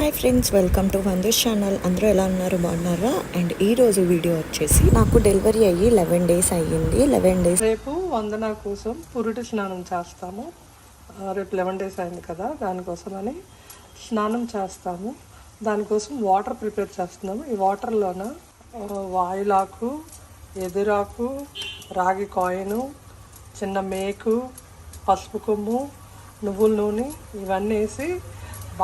Hi friends welcome to వందూస్ channel అందరూ ఎలా ఉన్నారు? బాగున్నారా? అండ్ ఈ రోజు వీడియో వచ్చేసి నాకు డెలివరీ అయ్యి లెవెన్ డేస్ అయ్యింది. లెవెన్ డేస్ రేపు వందన కోసం పురుటి స్నానం చేస్తాము. రేపు లెవెన్ డేస్ అయింది కదా దానికోసమని స్నానం చేస్తాము. దానికోసం వాటర్ ప్రిపేర్ చేస్తున్నాము. ఈ వాటర్లోన వాయులాకు వాయిలాకు ఎదురాకు రాగి కాయిను చిన్న మేకు పసుపు కొమ్ము నువ్వుల నూనె ఇవన్నీ వేసి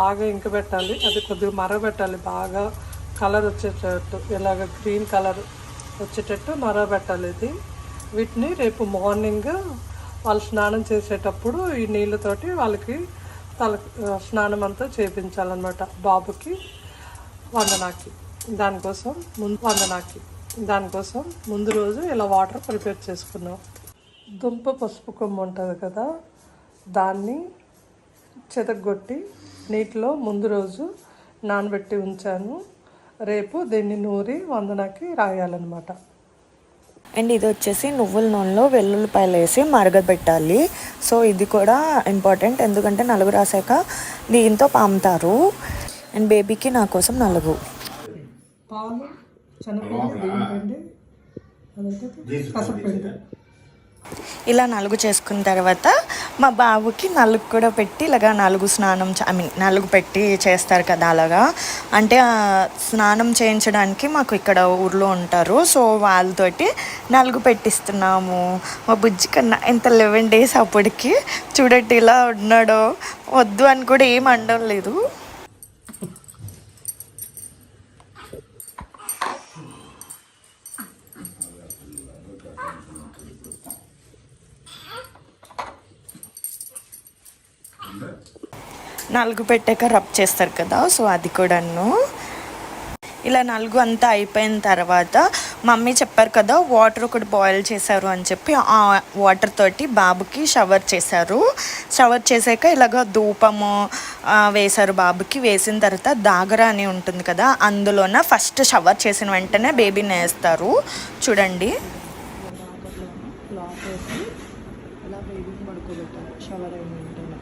బాగా ఇంకబెట్టాలి అది కొద్దిగా మరగబెట్టాలి. బాగా కలర్ వచ్చేటట్టు ఇలాగ గ్రీన్ కలర్ వచ్చేటట్టు మరగబెట్టాలి ఇది. వీటిని రేపు మార్నింగ్ వాళ్ళు స్నానం చేసేటప్పుడు ఈ నీళ్ళతోటి వాళ్ళకి తల స్నానం అంతా చేపించాలన్నమాట. బాబుకి వందనాకి. దానికోసం ముందు వందనాకి. దానికోసం ముందు రోజు ఇలా వాటర్ ప్రిపేర్ చేసుకున్నాం. దుంప పసుపు కొమ్ము ఉంటుంది కదా దాన్ని చెతగొట్టి నీటిలో ముందు రోజు నానబెట్టి ఉంచాను. రేపు దీన్ని నూరి వందనకి రాయాలన్నమాట. అండ్ ఇది వచ్చేసి నువ్వుల నూనెలో వెల్లుల్లిపాయలు వేసి మరగబెట్టాలి. సో ఇది కూడా ఇంపార్టెంట్. ఎందుకంటే నలుగు రాసాక దీంతో పాముతారు. అండ్ బేబీకి నా కోసం నలుగు. పాలు అదంటే కసపిండి ఇలా నలుగు చేసుకున్న తర్వాత మా బాబుకి నలుగు కూడా పెట్టి ఇలాగా నలుగు స్నానం ఐ మీన్ నలుగు పెట్టి చేస్తారు కదా అలాగా. అంటే స్నానం చేయించడానికి మాకు ఇక్కడ ఊర్లో ఉంటారు. సో వాళ్ళతోటి నలుగు పెట్టిస్తున్నాము. మా బుజ్జి కన్నా ఎంత లెవెన్ డేస్ అప్పటికి చూడండి ఇలా ఉన్నాడో. వద్దు అని కూడా ఏం అనడం లేదు. నలుగు పెట్టాక రబ్ చేస్తారు కదా సో అది కూడాను. ఇలా నలుగు అంతా అయిపోయిన తర్వాత మమ్మీ చెప్పారు కదా వాటర్ ఒకటి బాయిల్ చేశారు అని చెప్పి ఆ వాటర్ తోటి బాబుకి షవర్ చేశారు. షవర్ చేశాక ఇలాగ ధూపము వేశారు బాబుకి. వేసిన తర్వాత దాగర అని ఉంటుంది కదా అందులోన ఫస్ట్ షవర్ చేసిన వెంటనే బేబీని వేస్తారు. చూడండి క్లాత్ వేసి ఇలా బేబీకి పడుకోబెట్టాలి షవర్ అయిన వెంటనే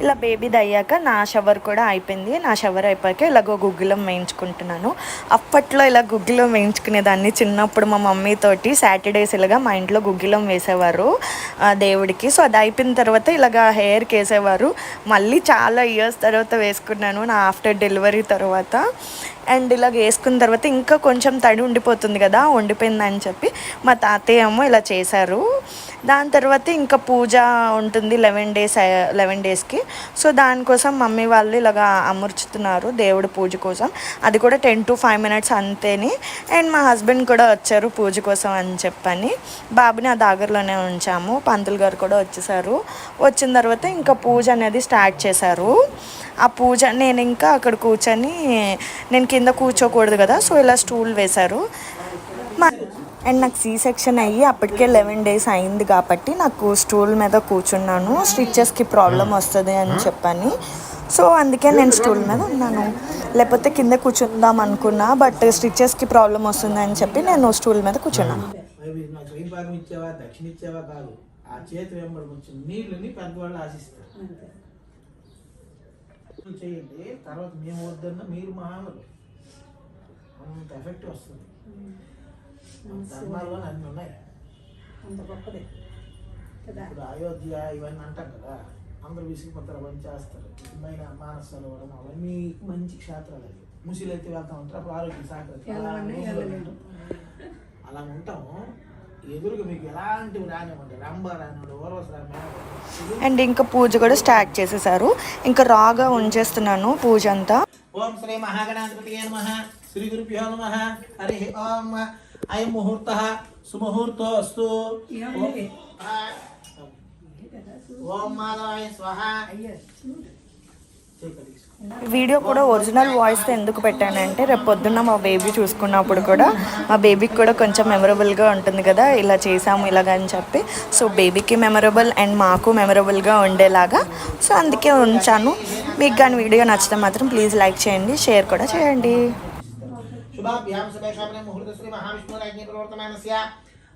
ఇలా బేబీది అయ్యాక నా షవర్ కూడా అయిపోయింది. నా షవర్ అయిపోయాక ఇలాగో గుగ్గిలం వేయించుకుంటున్నాను. అప్పట్లో ఇలా గుగ్గిలం వేయించుకునేదాన్ని. చిన్నప్పుడు మా మమ్మీ తోటి సాటర్డేస్ ఇలాగా మా ఇంట్లో గుగ్గిలం వేసేవారు ఆ, దేవుడికి. సో అది అయిపోయిన తర్వాత ఇలాగా హెయిర్కి వేసేవారు మళ్ళీ చాలా ఇయర్స్ తర్వాత వేసుకున్నాను. నా ఆఫ్టర్ డెలివరీ తర్వాత. అండ్ ఇలాగ వేసుకున్న తర్వాత ఇంకా కొంచెం తడి ఉండిపోతుంది కదా ఉండిపోయిందని చెప్పి మా తాతయ్య ఏమో ఇలా చేశారు. దాని తర్వాత ఇంకా పూజ ఉంటుంది లెవెన్ డేస్ లెవెన్ డేస్కి. సో దానికోసం మమ్మీ వాళ్ళు ఇలాగా అమర్చుతున్నారు దేవుడి పూజ కోసం. అది కూడా టెన్ టు ఫైవ్ మినిట్స్ అంతేని. అండ్ మా హస్బెండ్ కూడా వచ్చారు పూజ కోసం అని చెప్పని. బాబుని ఆ దగ్గరలోనే ఉంచాము. పంతులు గారు కూడా వచ్చేసారు. వచ్చిన తర్వాత ఇంకా పూజ అనేది స్టార్ట్ చేశారు. ఆ పూజ నేను ఇంకా అక్కడ కూర్చొని నేను కింద కూర్చోకూడదు కదా సో ఇలా స్టూల్ వేశారు. అండ్ నాకు సీ సెక్షన్ అయ్యి అప్పటికే లెవెన్ డేస్ అయింది కాబట్టి నాకు స్టూల్ మీద కూర్చున్నాను. స్టిచెస్కి ప్రాబ్లం వస్తుంది అని చెప్పని. సో అందుకే నేను స్టూల్ మీద ఉన్నాను. లేకపోతే కింద కూర్చుందాం అనుకున్నా బట్ స్టిచెస్కి ప్రాబ్లం వస్తుంది అని చెప్పి నేను స్టూల్ మీద కూర్చున్నాను. అవి నాకు స్వయం భాగం ఇచ్చావా దక్షిణ ఇచ్చావా కాదు. ఆ చేతి వెంబడి కొంచెం నీళ్ళని పెద్దవాళ్ళు ఆశిస్తారు. చేయండి తర్వాత మేము వద్దన్న మీరు అంత ఎఫెక్ట్ వస్తుంది. మన ధర్మాల్లో అన్ని ఉన్నాయి. అంత గొప్పది. కదా? ఇప్పుడు అయోధ్య ఇవన్నీ అంటాం కదా అందరూ విసిగిపోతారు అవన్నీ చేస్తారు. మైన మానస సరోవరం అవన్నీ మంచి క్షేత్రాలు అవి. ముసిలు అయితే వెళ్తా ఉంటారు. అప్పుడు ఆరోగ్యం. అలా ఉంటాము ఎదురుగా మీకు ఎలాంటివి రానివ్వండి రంభ రానివ్వండి ఓర్వస్ అండ్ ఇంకా పూజ కూడా స్టార్ట్ చేసేసారు. ఇంకా రాగా ఉంచేస్తున్నాను పూజ అంతా. ఓం శ్రీ మహాగణాధిపతి నమ. శ్రీ గురుభ్యో నమ హరి ఓం అయం ముహూర్త సుముహూర్తో అస్తు ఏమండి? ఓం మాధవాయ స్వహ అయ్యో చేయి వీడియో కూడా ఒరిజినల్ వాయిస్తో ఎందుకు పెట్టానంటే రేపు పొద్దున్న మా బేబీ చూసుకున్నప్పుడు కూడా మా బేబీకి కూడా కొంచెం మెమరబుల్గా ఉంటుంది కదా ఇలా చేసాము ఇలాగ అని చెప్పి. సో బేబీకి మెమరబుల్ అండ్ మాకు మెమరబుల్గా ఉండేలాగా. సో అందుకే ఉంచాను. మీకు కానీ వీడియో నచ్చితే మాత్రం ప్లీజ్ లైక్ చేయండి షేర్ కూడా చేయండి. శుభాభ్యాం శుభేషాభ్యాం ముహూర్త శ్రీ మహావిష్ణురాజ్ఞ ప్రవర్తమానస్య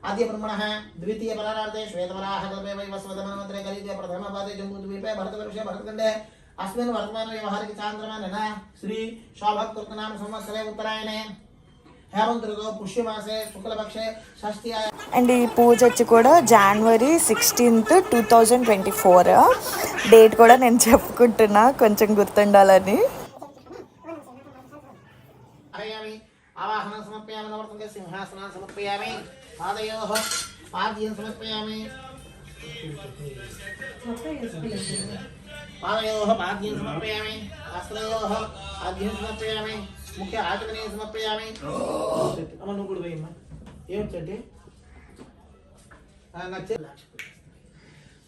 ఆద్య బ్రహ్మణः ద్వితీయ బలరార్థే శ్వేతవరాహ కల్పే వై వస్వతమన్వంతరే కలితే ప్రథమ పాదే జంబూద్వీపే భరతవర్షే భరతఖండే अस्मिन् वर्तमान व्यवहारिक चान्द्रमानेन श्री शोभकृतनाम संवत्सरे उत्तरायणे हेमन्त ऋतौ पुष्यमासे शुक्लपक्षे षष्ट्याय అండ్ ఈ పూజ వచ్చి కూడా జనవరి sixteenth two thousand twenty four date కూడా నేను చెప్పుకుంటున్నా కొంచెం గుర్తుండాలని आवाहनं समर्पयामि नवर्तन्ते सिंहासनान् समर्पयामि पादयोः पाद्यं समर्पयामि पादयोः पाद्यं समर्पयामि हस्तयोः पाद्यं समर्पयामि मुख्य आचमने समर्पयामि అమ్మ నువ్వు కూడా పోయమ్మా ఏమిటంటే నచ్చే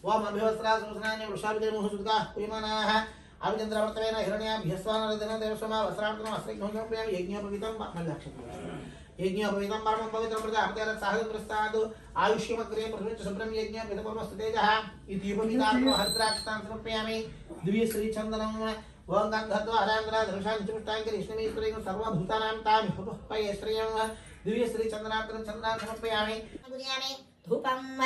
ఓం आविचन्द्रवर्तवेन हिरण्याभ्यस्वानरदिन देवसोमा वस्त्रार्थनं हस्तघ्नोपयां यज्ञोपवीतं मल्लक्षति यज्ञोपवीतं पापं पवित्रं प्रजापतेर साहस आयुष्यमग्रे, पृथ्वी च यज्ञ पितपरमस्तु इति उपमीतात्म हरिद्राक्षतां समर्पयामि। दिव्य श्रीचन्दनं सर्वभूतानां तां हुपये श्रियं। दिव्य श्रीचन्दनात्रं चन्दनां समर्पयामि। धूपम्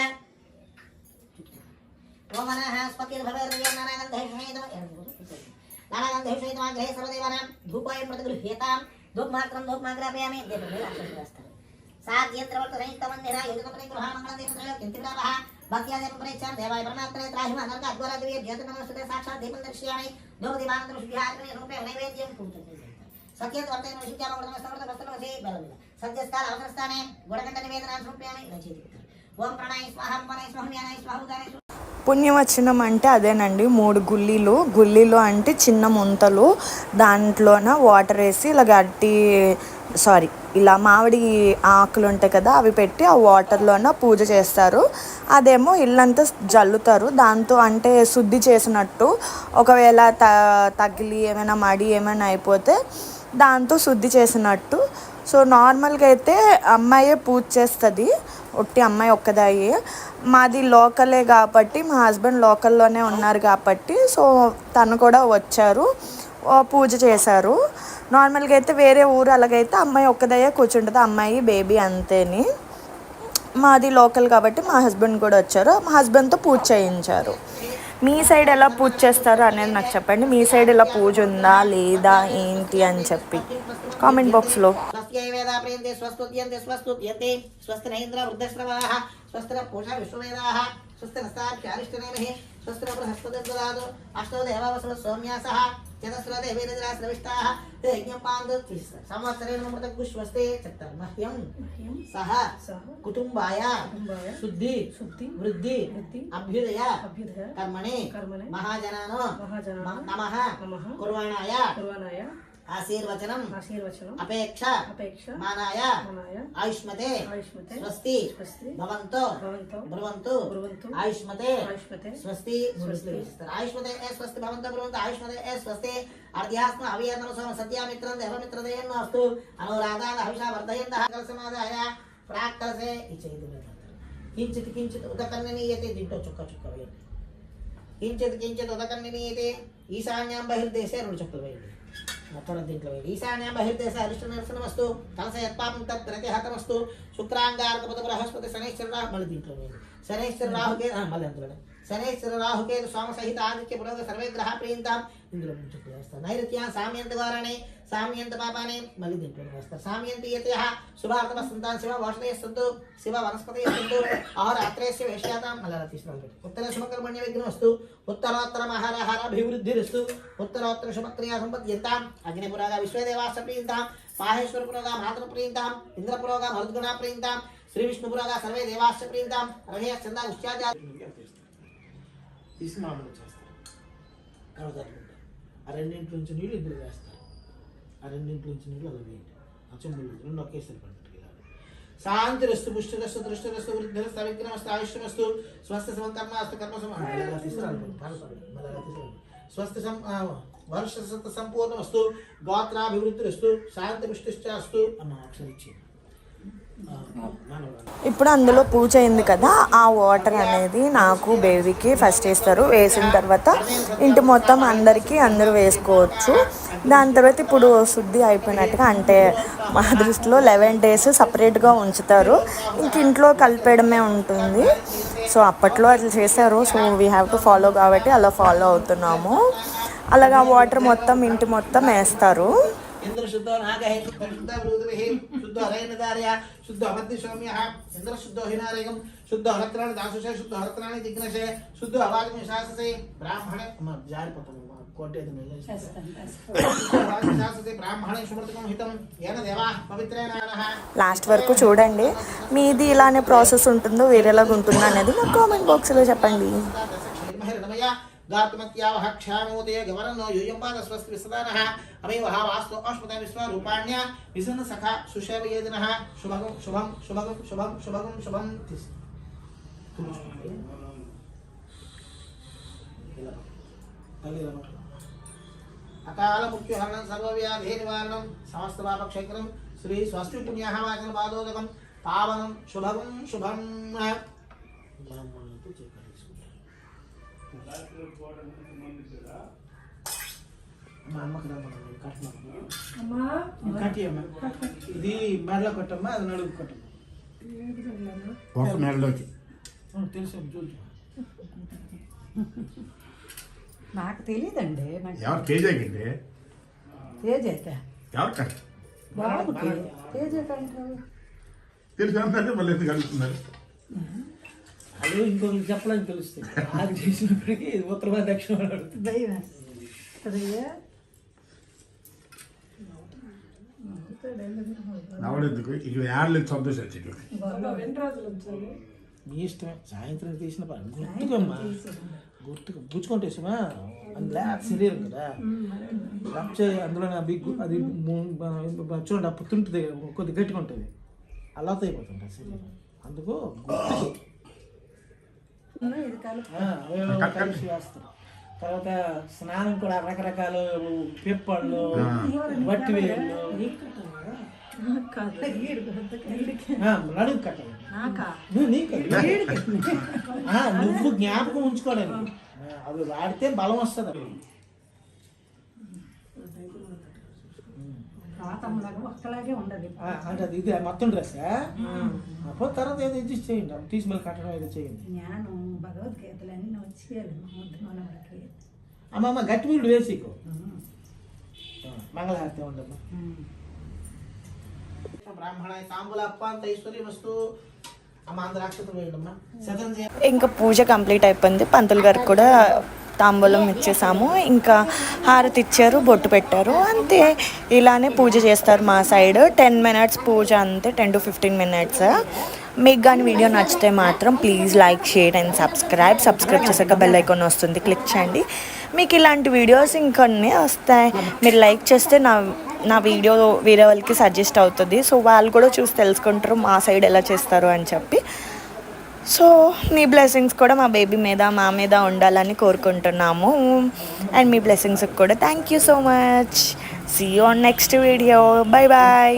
नानानां दहिषयित्वा गृहे सर्वदेवानां धूपाय मृतगृह्यतां धूपमात्रं धूपमाग्रापयामि देवमेलाक्षरस्तु सात यंत्र वर्त रहित मंदिरा योजन परे गृह मंगल देव त्रय किंतिरा वहा भक्त्या देव परे चर देवाय परमात्रे त्राहि मनर का द्वारा दिव्य ज्योत नमस्ते साक्षात देव दर्शियामि दो दिवांतर सुध्यार में रूपे नैवेद्यम कुंते सत्य वर्त में शिक्षा वर्त में समर्थ वस्तु में बल सत्य स्थान अवसर स्थाने गुणकंठ निवेदन रूपयामि रचित ओम प्रणय स्वाहा मनय स्वाहा పుణ్యవచనం అంటే అదేనండి. మూడు గుల్లీలు గుల్లీలు అంటే చిన్న ముంతలు. దాంట్లోన వాటర్ వేసి ఇలా గట్టి సారీ ఇలా మామిడి ఆకులు ఉంటాయి కదా అవి పెట్టి ఆ వాటర్లోన పూజ చేస్తారు. అదేమో ఇల్లంతా జల్లుతారు. దాంతో అంటే శుద్ధి చేసినట్టు ఒకవేళ త తగిలి ఏమైనా మడి ఏమైనా అయిపోతే దాంతో శుద్ధి చేసినట్టు. సో నార్మల్గా అయితే అమ్మాయే పూజ చేస్తుంది. ఒట్టి అమ్మాయి ఒక్కదాయి. మాది లోకలే కాబట్టి మా హస్బెండ్ లోకల్లోనే ఉన్నారు కాబట్టి సో తను కూడా వచ్చారు పూజ చేశారు. నార్మల్గా అయితే వేరే ఊరు అలాగైతే అమ్మాయి ఒక్కదయ్యే కూర్చుంటుంది అమ్మాయి బేబీ అంతేని. మాది లోకల్ కాబట్టి మా హస్బెండ్ కూడా వచ్చారు మా హస్బెండ్తో పూజ చేయించారు. మీ సైడ్ ఎలా పూజ చేస్తారు అనేది నాకు చెప్పండి. మీ సైడ్ ఎలా పూజ ఉందా లేదా ఏంటి అని చెప్పి. కామెంట్ బాక్స్లో స్వస్త్యై వేదా ప్రియంతే స్వస్తుత్యంతే స్వస్తుత్యంతే. స్వస్తి स्वस्तिरस्ताख्यारिष्टनेमिः स्वस्तिर बृहस्पतिर्ददातु अष्टौ देवावसुर सौम्यासः चतस्रदेवेरजराश्रविष्टाः ते यज्ञपान्दति संवत्सरेण मृतग् स्वस्ते चतुर्मह्यं सः कुटुम्बाय शुद्धि वृद्धि अभ्युदय कर्मणे महाजनानो नमः कुर्वाणाय ఆశీర్వచనం ఆశీర్వచనం అపేక్ష అపేక్ష మానాయ మనాయ ఆయుష్మతే ఆయుష్మతే స్వస్తి స్వస్తి భవంతో భవంతో బ్రువంతు బ్రువంతు ఆయుష్మతే ఆయుష్మతే స్వస్తి స్వస్తి. ఆయుష్మతే ఏ స్వస్తి భవంతో బ్రువంతు ఆయుష్మతే ఏ స్వస్తి? అర్ధ్యాస్మ అవియర్నమ సోమ సత్యామిత్రం దేవమిత్రదేయన్ అస్తు అనురాగాద హవిషా వర్ధయంతః కలసమాదాయ ప్రాక్ కలసే ఇచ్చేది కించిత్ కించిత్ ఉదకన్నీయతే దీంట్లో చుక్క చుక్క వేయండి. కించిత్ కించిత్ ఈశాన్యాం బహిర్దేశే రెండు చుక్కలు వేయండి. మొత్తం దీంట్లో వేయండి బహిర్దేశ అరిష్ట నిరసనమస్తు కలస యత్పాపం తత్ ప్రతిహతమస్తు శుక్రాంగారకపద బృహస్పతి శనేశ్వర రాహు మళ్ళీ దీంట్లో శనేశ్వర రాహుకే మళ్ళీ అందులోనే. శనేశ్వర రాహుకేతు స్వామి సహిత ఆదిత్య పురోగ సర్వే గ్రహ ప్రియంతాం. ఇందులో నుంచి వస్తారు నైరుత్య సామ్యంత ద్వారానే సామ్యంత పాపానే మళ్ళీ దీంట్లో వస్తారు సామ్యంతీయతయ శుభార్థమ సంతాన్ శివ వాషణే సంతు శివ వనస్పతి సంతు అహోరాత్రేస్య వేష్యాతాం మళ్ళీ అలా తీసుకురాలి ఉత్తర శుభకర్మణ్య విఘ్నమస్తు ఉత్తరోత్తర మహారహారాభివృద్ధిరస్తు ఉత్తరోత్తర శుభక్రియా సంపద్యంతాం. అగ్నిపురాగా విశ్వదేవాస ప్రియంతాం. మాహేశ్వర పురోగా మాతృ ప్రియంతాం. ఇంద్రపురోగా మరుద్గుణ ప్రియంతాం. శ్రీ విష్ణుపురాగా సర్వే దేవాశ్చ ప్రియంతాం. రహయ చందా ఉష్యాజా తీసి మామూలు చేస్తారు కడగట్టుకుంటారు ఆ రెండింటి నుంచి నీళ్ళు ఇద్దరు వేస్తారు. ఆ రెండింటి నుంచి నీళ్ళు అలా వేయండి. ఆ చెంబులు రెండు ఒకేసారి పండుగ ఇలా. శాంతిరస్తు పుష్టిరస్తు దృష్టిరస్తు వృద్ధిరస్తు అవిగ్రమస్తు ఆయుష్యమస్తు స్వస్థ సమకర్మ అస్తు కర్మ సమ. మళ్ళీ అలా తీసుకురాలి స్వస్థ సం ఆ, వర్ష సత సంపూర్ణమస్తు గోత్రాభివృద్ధిరస్తు శాంతి పుష్టిష్ట అస్తు అన్న అక్షరం ఇచ్చింది ఇప్పుడు అందులో పూజ అయింది కదా ఆ వాటర్ అనేది నాకు బేబీకి ఫస్ట్ వేస్తారు వేసిన తర్వాత ఇంటి మొత్తం అందరికీ అందరూ వేసుకోవచ్చు. దాని తర్వాత ఇప్పుడు శుద్ధి అయిపోయినట్టుగా అంటే మా దృష్టిలో లెవెన్ డేస్ సపరేట్గా ఉంచుతారు. ఇంక ఇంట్లో కలిపేయడమే ఉంటుంది. సో అప్పట్లో అట్లా చేశారు. So we have to follow కాబట్టి అలా ఫాలో అవుతున్నాము. అలాగా వాటర్ మొత్తం ఇంటి మొత్తం వేస్తారు. ఇంద్ర శుద్ధో నాగహ శుద్ధ వృద్ధిభిః శుద్ధ హరైనదార్య శుద్ధ సౌమ్యః ఇంద్ర శుద్ధో హినారేగం శుద్ధ హరత్రాణి దాసుషే శుద్ధ హరత్రాణి జిగ్నషే శుద్ధ అవాగమి శాససే బ్రాహ్మణే అమ్మ జారిపోతాను కోటేది లాస్ట్ వరకు చూడండి మీది ఇలానే ప్రాసెస్ ఉంటుందో వేరేలాగా ఉంటుందో అనేది నాకు కామెంట్ బాక్స్లో చెప్పండి. క్షేమహిరణమయ గాతుమత్యావహ క్షామోదే గవరన్నో యూయం పాదస్వస్తి విసదానః అమేవహ వాస్తు అశ్మత విశ్వరూపాణ్య విసన్న సఖ సుషేవయేదినః శుభగం శుభం శుభగం శుభం శుభగం శుభం తీసి అకాల ముఖ్యహరణం సర్వవ్యాధి నివారణం సమస్త పాపక్షేత్రం శ్రీ స్వస్తి పుణ్యః వాచన పాదోదకం పావనం శుభగం శుభం బ్రాహ్మణులకు చేకరించుకుంటారు మా అమ్మకి రమ్మన్నాను కట్టమా అమ్మా కట్టి అమ్మ ఇది మెడలో కొట్టమ్మా అది నడుగు కొట్టమ్మా. ఒక నెలలోకి తెలుసు చూడు. నాకు తెలియదండి నాకు ఎవరు తేజకండి తేజైతే ఎవరు బాబుకి తెలుసు అంటే మళ్ళీ ఎందుకు అడుగుతున్నారు? అది ఇంకొకరికి చెప్పడానికి తెలుస్తుంది అది చేసినప్పటికీ ఉత్తర దక్షిణ అదయ్యా నవడెందుకు? ఇక సంతోషం వచ్చాయి మీ ఇష్టమే. సాయంత్రం తీసిన పని. గుర్తుకమ్మా. గుర్తుకు పుచ్చుకుంటేసమా అందులో శరీరం కదా. లేకపోతే అందులో నా బిగ్గు అది మన- చూడండి ఆ పుట్టుంటుంది కొద్ది గట్టిగా ఉంటుంది. అలా అయిపోతుంది శరీరం అందుకు గుర్తుకు. ఇది కలుపు వేస్తారు తర్వాత స్నానం కూడా రకరకాల పిప్పళ్ళు వట్టి వేళ్ళు. కట్టాలి నువ్వు నీకు ఆ, నువ్వు జ్ఞాపకం ఉంచుకోవడానికి అవి వాడితే బలం వస్తుంది. ఒక్కలాగే ఉండదు. అంటే అది ఇది మొత్తం డ్రెస్ అప్పుడు తర్వాత ఏదో అడ్జస్ట్ చేయండి. తీసి మళ్ళీ కట్టడం ఏదో చేయండి. జ్ఞానం భగవద్గీతలన్నీ వచ్చేయాలి అమ్మ అమ్మ గట్టి వీడు వేసికు. మంగళహారతి ఉండమ్మా. తాంబూల ఇంకా పూజ కంప్లీట్ అయిపోయింది. పంతులు గారికి కూడా తాంబూలం ఇచ్చేసాము. ఇంకా హారతి ఇచ్చారు బొట్టు పెట్టారు. అంతే. ఇలానే పూజ చేస్తారు మా సైడ్. టెన్ మినిట్స్ పూజ అంతే టెన్ టు ఫిఫ్టీన్ మినిట్స్. మీకు కానీ వీడియో నచ్చితే మాత్రం please like share and subscribe. Subscribe చేసాక బెల్ ఐకాన్ వస్తుంది. క్లిక్ చేయండి. మీకు ఇలాంటి వీడియోస్ ఇంకొన్ని వస్తాయి. మీరు లైక్ చేస్తే నా నా వీడియో వేరే వాళ్ళకి సజెస్ట్ అవుతుంది. సో వాళ్ళు కూడా చూసి తెలుసుకుంటారు మా సైడ్ ఎలా చేస్తారు అని చెప్పి. సో మీ బ్లెస్సింగ్స్ కూడా మా బేబీ మీద మా మీద ఉండాలని కోరుకుంటున్నాము. అండ్ మీ బ్లెస్సింగ్స్ కూడా thank you so much see on next video bye bye